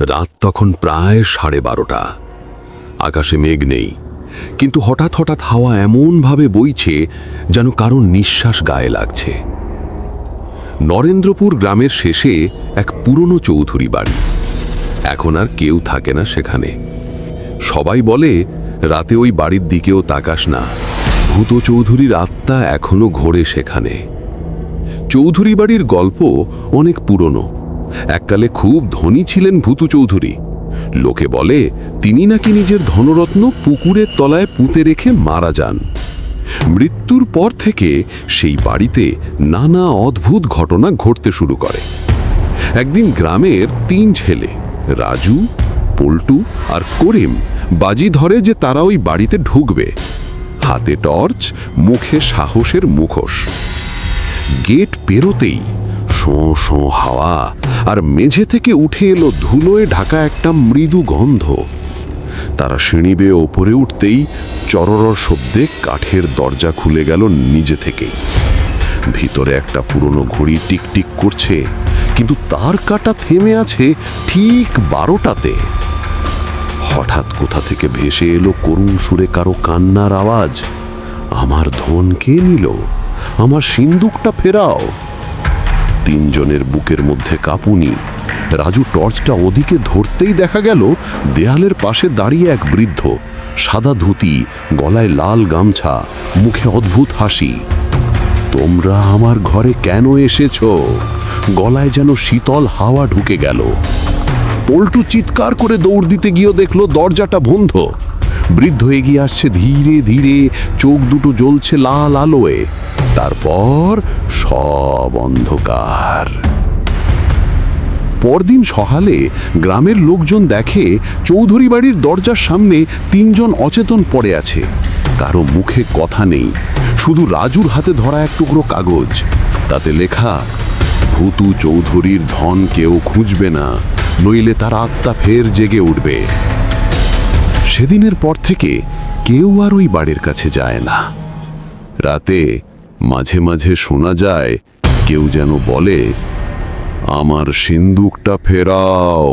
রাত তখন প্রায় সাড়ে বারোটা। আকাশে মেঘ নেই, কিন্তু হঠাৎ হঠাৎ হাওয়া এমনভাবে বইছে যেন কারণ নিঃশ্বাস গায়ে লাগছে। নরেন্দ্রপুর গ্রামের শেষে এক পুরনো চৌধুরী বাড়ি। এখন আর কেউ থাকে না সেখানে। সবাই বলে, রাতে ওই বাড়ির দিকেও তাকাস না। ভূত চৌধুরীর আত্মা এখনও ঘোরে সেখানে। চৌধুরী বাড়ির গল্প অনেক পুরনো। এককালে খুব ধনী ছিলেন ভূতু চৌধুরী। লোকে বলে, তিনি নাকি নিজের ধনরত্ন পুকুরের তলায় পুঁতে রেখে মারা যান। মৃত্যুর পর থেকে সেই বাড়িতে নানা অদ্ভুত ঘটনা ঘটতে শুরু করে। একদিন গ্রামের তিন ছেলে, রাজু, পল্টু আর করিম, বাজি ধরে যে তারা ওই বাড়িতে ঢুকবে। হাতে টর্চ, মুখে সাহসের মুখোশ। গেট পেরোতেই শোঁ শোঁ, হাওয়া। আর মেঝে থেকে উঠে এলো ধুলোয় ঢাকা একটা মৃদু গন্ধ। তারা সিঁড়ি বেয়ে ওপরে উঠতেই চরর শব্দে কাঠের দরজা খুলে গেল নিজে থেকেই। ভিতরে একটা পুরনো ঘড়ি টিকটিক করছে, কিন্তু তার কাটা থেমে আছে ঠিক বারোটাতে। হঠাৎ কোথা থেকে ভেসে এলো করুণ সুরে কারও কান্নার আওয়াজ। আমার ধন কে নিল? আমার সিন্দুকটা ফেরাও। তিনজনের বুকের মধ্যে কাঁপুনি। রাজু টর্চটা ওদিকে ধরতেই দেখা গেল, দেয়ালের পাশে দাঁড়িয়ে এক বৃদ্ধ। সাদা ধুতি, গলায় লাল গামছা, মুখে অদ্ভুত হাসি। তোমরা আমার ঘরে কেন এসেছ? গলায় যেন শীতল হাওয়া ঢুকে গেল। পল্টু চিৎকার করে দৌড় দিতে গিয়েও দেখল দরজাটা বন্ধ। বৃদ্ধ এগিয়ে আসছে ধীরে ধীরে, চোখ দুটো জ্বলছে লাল আলোয়। তারপর সব অন্ধকার। পরদিন সহালে গ্রামের লোকজন দেখে চৌধুরী বাড়ির দরজার সামনে তিনজন অচেতন পড়ে আছে। কারও মুখে কথা নেই। শুধু রাজুর হাতে ধরা এক টুকরো কাগজ। তাতে লেখা, ভূতু চৌধুরীর ধন কেউ খুঁজবে না, নইলে তার আত্মা ফের জেগে উঠবে। সেদিনের পর থেকে কেউ আর ওই বাড়ির কাছে যায় না। রাতে মাঝে মাঝে শোনা যায় কেউ যেন বলে আমার সিন্দুকটা ফেরাও।